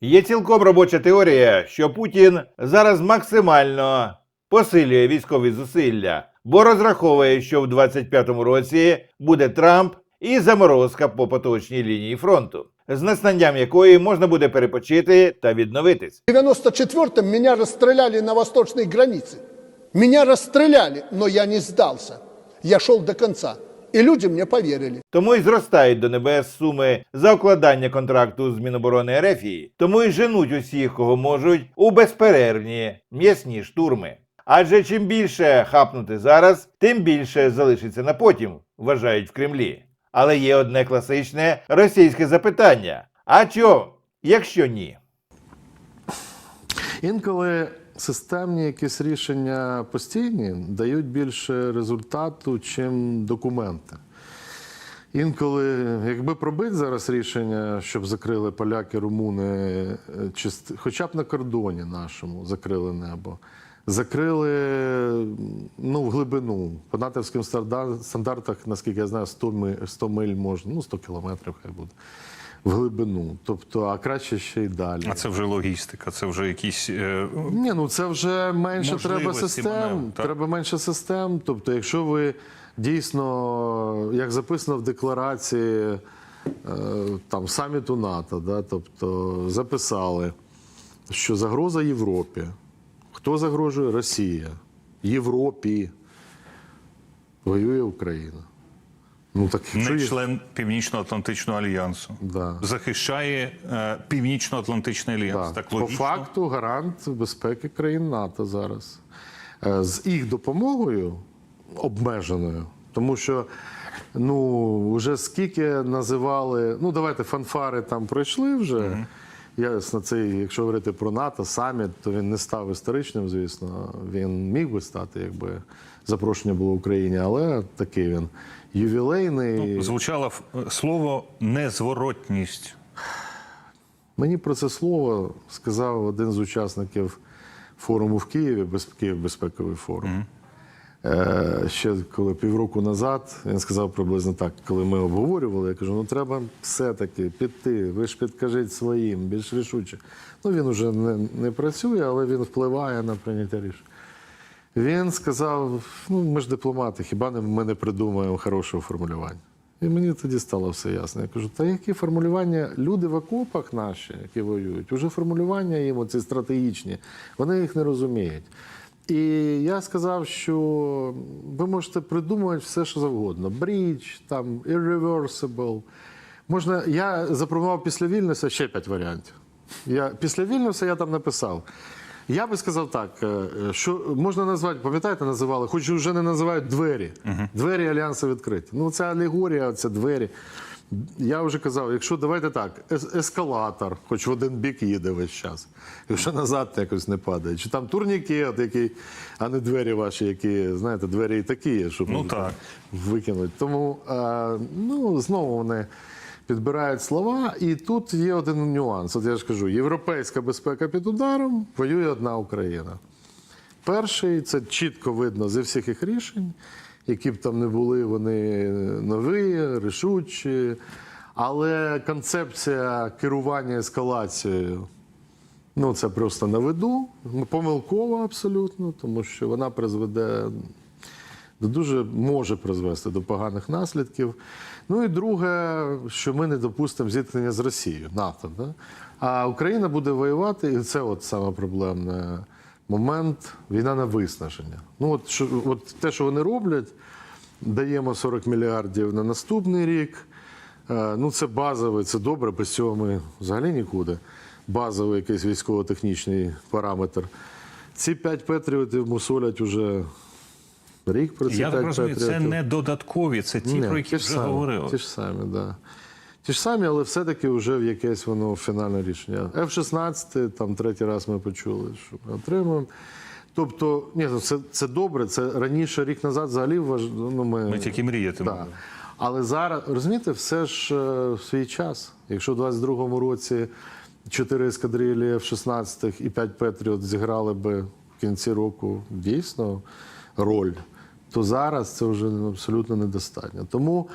Є цілком робоча теорія, що Путін зараз максимально посилює військові зусилля, бо розраховує, що в 25-му році буде Трамп і заморозка по поточній лінії фронту, з настанням якої можна буде перепочити та відновитись. В 94-м меня расстреляли на восточной границе. Меня расстреляли, но я не сдался. Я шел до конца. И люди мне поверили. Тому й зростають до небес суми за укладання контракту з Міноборони Ерефії, тому й женуть усіх, кого можуть, у безперервні м'ясні штурми. Адже чим більше хапнути зараз, тим більше залишиться на потім, вважають в Кремлі. Але є одне класичне російське запитання: а чо, якщо ні? Інколи системні якісь рішення постійні дають більше результату, чим документи. Інколи, якби пробити зараз рішення, щоб закрили поляки, румуни, е, чи хоча б на кордоні нашому закрили небо, закрили ну, в глибину. По натовським стандартах, наскільки я знаю, 100 миль, 100 миль можна, ну 100 кілометрів хай буде. В глибину. Тобто, а краще ще й далі. А це вже логістика, це вже якісь. е, Ні, ну це вже менше треба систем. маневру. Треба менше систем. Тобто, якщо ви дійсно, як записано в декларації е, там саміту НАТО, да, тобто записали, що загроза Європі. Хто загрожує? Росія. Європі. Воює Україна. Ну так не є- член Північно-Атлантичного альянсу. Да. Захищає е, Північно-Атлантичний альянс. Так, Так, по факту гарант безпеки країн НАТО зараз. Е, З їх допомогою обмеженою, тому що ну, вже скільки називали, ну давайте фанфари там пройшли вже. Ясно, це, якщо говорити про НАТО, саміт, то він не став історичним, звісно. Він міг би стати, якби запрошення було в Україні, але такий він ювілейний. Звучало е, слово незворотність. Мені про це слово сказав один з учасників форуму в Києві, Київ безпековий форум. Е, Ще коли півроку назад він сказав приблизно так, коли ми обговорювали, я кажу: ну треба все-таки піти, ви ж підкажіть своїм, більш рішуче. Ну він уже не, не працює, але він впливає на прийняття рішень. Він сказав: ну ми ж дипломати, хіба ми не придумаємо хорошого формулювання? І мені тоді стало все ясно. Я кажу, та які формулювання люди в окопах наші, які воюють, уже формулювання їм оці стратегічні, вони їх не розуміють. І я сказав, що ви можете придумувати все, що завгодно. Бріч, там, irreversible. Можна, я запропонував після Вільнюса ще п'ять варіантів. Я, після Вільнюса я там написав. Я би сказав так, е, що можна назвати, пам'ятаєте, називали, хоч вже не називають двері. Двері Альянсу відкриті. Ну, це алегорія, це двері. Я вже казав, якщо давайте так, ескалатор, хоч в один бік їде весь час, якщо назад якось не падає. Чи там турнікет, який, а не двері ваші, які, знаєте, двері і такі є, щоб Ну, так. викинуть. Тому е, ну, знову вони підбирають слова, і тут є один нюанс. От я ж кажу: європейська безпека під ударом, воює одна Україна. Перший це чітко видно зі всіх їх рішень, які б там не були, вони нові, рішучі. Але концепція керування ескалацією Ну, це просто на виду, помилково абсолютно, тому що вона призведе до дуже може призвести до поганих наслідків. Ну і друге, що ми не допустимо зіткнення з Росією, НАТО. Да? А Україна буде воювати, і це от саме проблемне момент війна на виснаження. Ну, от, що, от те, що вони роблять, даємо 40 мільярдів на наступний рік. Е, Ну, це базовий, це добре, без цього ми взагалі нікуди. Базовий якийсь військово-технічний параметр. Ці 5 патріотів мусолять уже рік про ці Я 5 так розумію, це не додаткові, це ті, Ні, про які ж вже самі, говорили. Ті ж самі, да. Ті ж самі, але все-таки вже в якесь воно фінальне рішення. F-16, там третій раз ми почули, що ми отримуємо. Тобто, ні, ну, це, це добре. Це раніше, рік назад, взагалі важ... ну, ми, Ми тільки мріяти Да. Але зараз, розумієте, все ж е, в свій час. Якщо в 22-му році 4 ескадрилі F-16 і 5 Петріот зіграли би в кінці року дійсно роль, то зараз це вже абсолютно недостатньо. Тому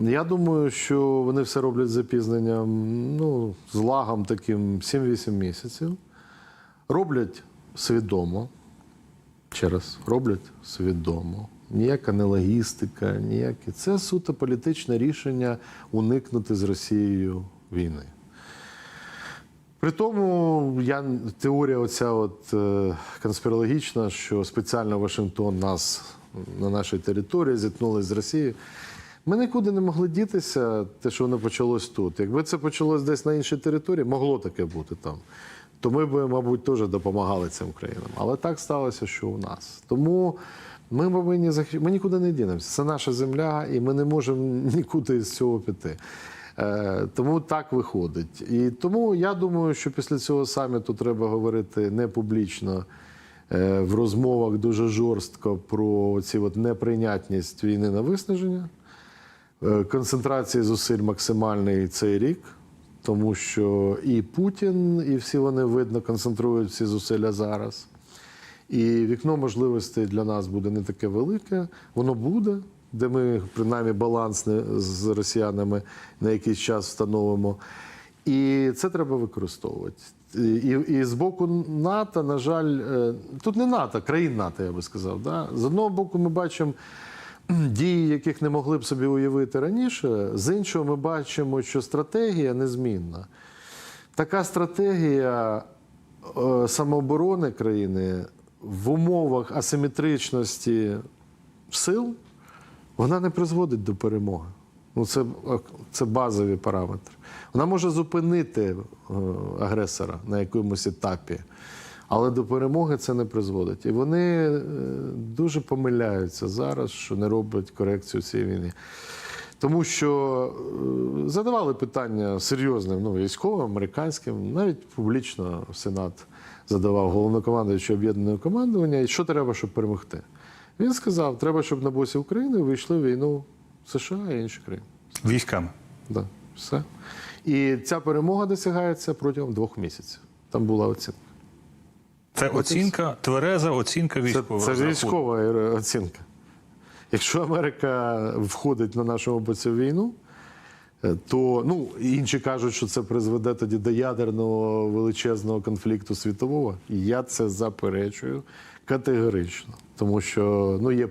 Я думаю, що вони все роблять запізненням, ну, з лагом таким 7-8 місяців. Роблять свідомо. Ще раз, роблять свідомо. Ніяка не логістика, ніякі. Це суто політичне рішення уникнути з Росією війни. При тому я теорія оця от е, конспірологічна, що спеціально Вашингтон нас на нашій території зіткнули з Росією. Ми нікуди не могли дітися, те, що воно почалось тут. Якби це почалось десь на іншій території, могло таке бути там. То ми б, мабуть, теж допомагали цим країнам. Але так сталося, що у нас. Тому ми повинні захищати. Ми нікуди не дінемося. Це наша земля, і ми не можемо нікуди з цього піти. Е, Тому так виходить. І тому я думаю, що після цього саміту треба говорити не публічно е, в розмовах дуже жорстко про ці от неприйнятність війни на виснаження, концентрації зусиль максимальний цей рік, тому що і Путін, і всі вони видно концентрують всі зусилля зараз. І вікно можливостей для нас буде не таке велике. Воно буде, де ми принаймні баланс з росіянами на якийсь час встановимо. І це треба використовувати. І, і з боку НАТО, на жаль, е, тут не НАТО, країн НАТО, я би сказав. Да? З одного боку, ми бачимо дії, яких не могли б собі уявити раніше. З іншого, ми бачимо, що стратегія незмінна. Така стратегія е, самооборони країни в умовах асиметричності сил вона не призводить до перемоги. Ну, це, е, це базові параметри. Вона може зупинити е, агресора на якомусь етапі, але до перемоги це не призводить. І вони е, дуже помиляються зараз, що не роблять корекцію цієї війни. Тому що е, задавали питання серйозним, ну, військовим, американським, навіть публічно Сенат задавав головнокомандуючу об'єднаного командування, і що треба, щоб перемогти. Він сказав, треба, щоб на боці України вийшли в війну США і інші країни. Військами. Да, все. І ця перемога досягається протягом двох місяців. Там була оцінка. Це оцінка, твереза оцінка Це, військового. це розрахунку. військова оцінка. Якщо Америка входить на нашому боці війну, е, то ну, інші кажуть, що це призведе тоді до ядерного величезного конфлікту світового. І я це заперечую категорично. Тому що ну, є,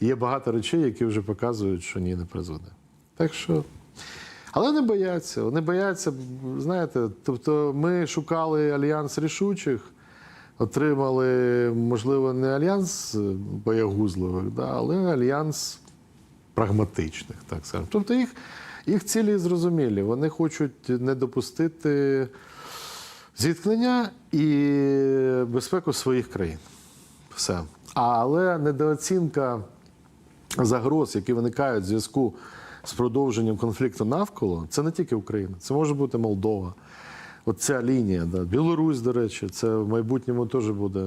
є багато речей, які вже показують, що ні, не призведе. Так що. Але вони бояться, вони бояться, знаєте, тобто ми шукали альянс рішучих, отримали, можливо, не альянс боягузливих, да, але альянс прагматичних, так скажемо. Тобто їх, їх цілі зрозумілі. Вони хочуть не допустити зіткнення і безпеку своїх країн. Все. Але недооцінка загроз, які виникають в зв'язку з продовженням конфлікту навколо, це не тільки Україна, це може бути Молдова. От ця лінія, да. Білорусь, до речі, це в майбутньому теж буде.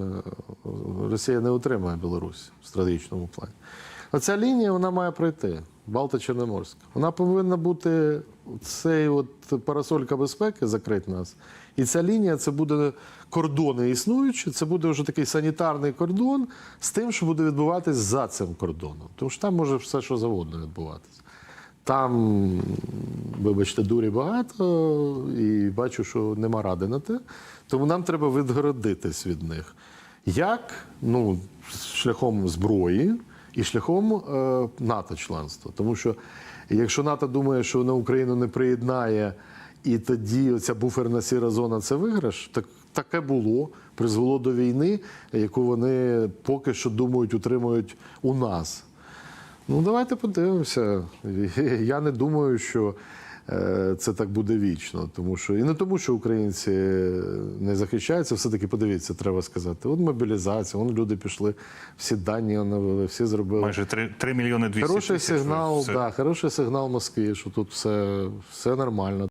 Росія не отримає Білорусь в стратегічному плані. Оця лінія вона має пройти. Балто-Чорноморська. Вона повинна бути цей от парасолька безпеки закрить нас. І ця лінія це буде кордони існуючі, це буде вже такий санітарний кордон з тим, що буде відбуватись за цим кордоном. Тому що там може все, що завгодно відбуватися. Там, вибачте, дурі багато, і бачу, що нема ради на те. Тому нам треба відгородитись від них. Як? Ну, шляхом зброї і шляхом е, НАТО-членства. Тому що якщо НАТО думає, що воно Україну не приєднає, і тоді оця буферна сіра зона це виграш, так таке було, призвело до війни, яку вони поки що думають, утримують у нас. Ну, давайте подивимося. Я не думаю, що е, це так буде вічно. Тому що і не тому, що українці не захищаються, все-таки подивіться, треба сказати. От мобілізація, вон люди пішли, всі дані навели, всі зробили. Майже 3, 3 мільйони 200 Хороший тисяч. сигнал, да, хороший сигнал Москві, що тут все, все нормально.